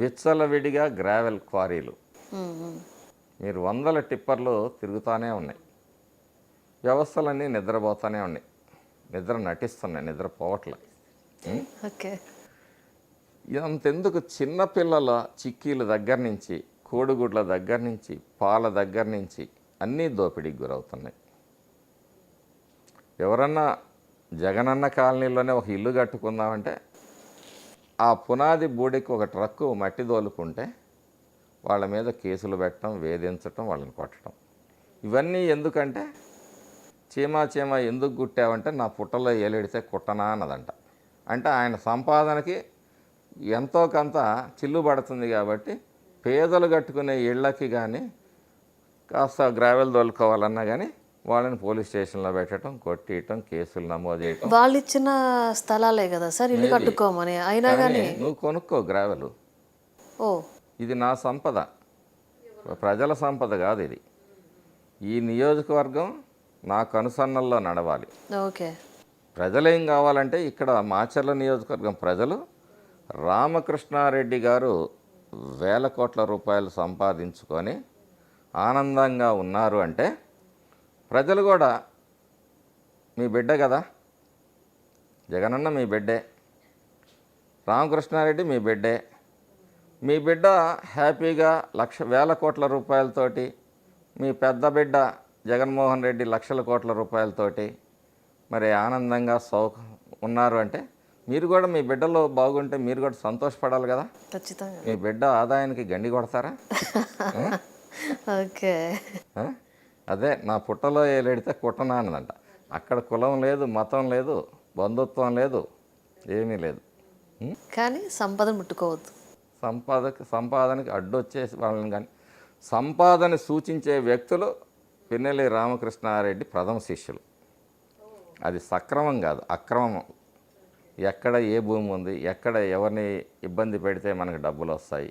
విచ్చలవిడిగా గ్రావెల్ క్వారీలు. మీరు వందల టిప్పర్లు తిరుగుతూనే ఉన్నాయి. వ్యవస్థలన్నీ నిద్రపోతూనే ఉన్నాయి. నిద్ర నటిస్తున్నాయి నిద్ర పోవట్లే ఉం? ఓకే అంతెందుకు చిన్నపిల్లల చిక్కీల దగ్గర నుంచి కోడిగుడ్ల దగ్గర నుంచి పాల దగ్గర నుంచి అన్నీ దోపిడీకి గురవుతున్నాయి. ఎవరన్నా జగనన్న కాలనీలోనే ఒక ఇల్లు కట్టుకుందామంటే ఆ పునాది బూడికి ఒక ట్రక్కు మట్టి దోలుకుంటే వాళ్ళ మీద కేసులు పెట్టడం వేధించటం వాళ్ళని కొట్టడం. ఇవన్నీ ఎందుకంటే చీమా చీమా ఎందుకు కుట్టావంటే నా పుట్టలో ఏలెడితే కుట్టనా అన్నదంట. అంటే ఆయన సంపాదనకి ఎంతో కొంత చిల్లు పడుతుంది కాబట్టి పేదలు కట్టుకునే ఇళ్ళకి కానీ కాస్త గ్రావెల్ దొలుకోవాలన్నా కానీ వాళ్ళని పోలీస్ స్టేషన్లో పెట్టడం కొట్టియటం కేసులు నమోదు చేయటం. వాళ్ళు ఇచ్చిన స్థలాలే కదా సార్? ఇల్లు కట్టుకోమని. అయినా కానీ నువ్వు కొనుక్కో గ్రావెల్. ఓ. ఇది నా సంపద. ప్రజల సంపద కాదు ఇది. ఈ నియోజకవర్గం నా కనుసన్నల్లో నడవాలి. ఓకే. ప్రజలేం కావాలంటే ఇక్కడ మాచర్ల నియోజకవర్గం ప్రజలు రామకృష్ణారెడ్డి గారు వేల కోట్ల రూపాయలు సంపాదించుకొని ఆనందంగా ఉన్నారు అంటే ప్రజలు కూడా మీ బిడ్డ కదా. జగనన్న మీ బిడ్డే. రామకృష్ణారెడ్డి మీ బిడ్డే. మీ బిడ్డ హ్యాపీగా లక్ష వేల కోట్ల రూపాయలతోటి మీ పెద్ద బిడ్డ జగన్మోహన్ రెడ్డి లక్షల కోట్ల రూపాయలతోటి మరి ఆనందంగా సౌ ఉన్నారు అంటే మీరు కూడా మీ బిడ్డలో బాగుంటే మీరు కూడా సంతోషపడాలి కదా. ఖచ్చితంగా. మీ బిడ్డ ఆదాయానికి గండి కొడతారా? ఓకే? అదే నా పుట్టలో ఏలెడితే కుట్టనా అన్నదంట అక్కడ కులం లేదు మతం లేదు బంధుత్వం లేదు ఏమీ లేదు? కానీ సంపదను ముట్టుకోవద్దు. సంపాదక సంపాదనకి అడ్డొచ్చేసి వాళ్ళని కానీ సంపాదన సూచించే వ్యక్తులు పిన్నెల్లి రామకృష్ణారెడ్డి ప్రథమ శిష్యులు. అది సక్రమం కాదు అక్రమం. ఎక్కడ ఏ భూమి ఉంది ఎక్కడ ఎవరిని ఇబ్బంది పెడితే మనకు డబ్బులు వస్తాయి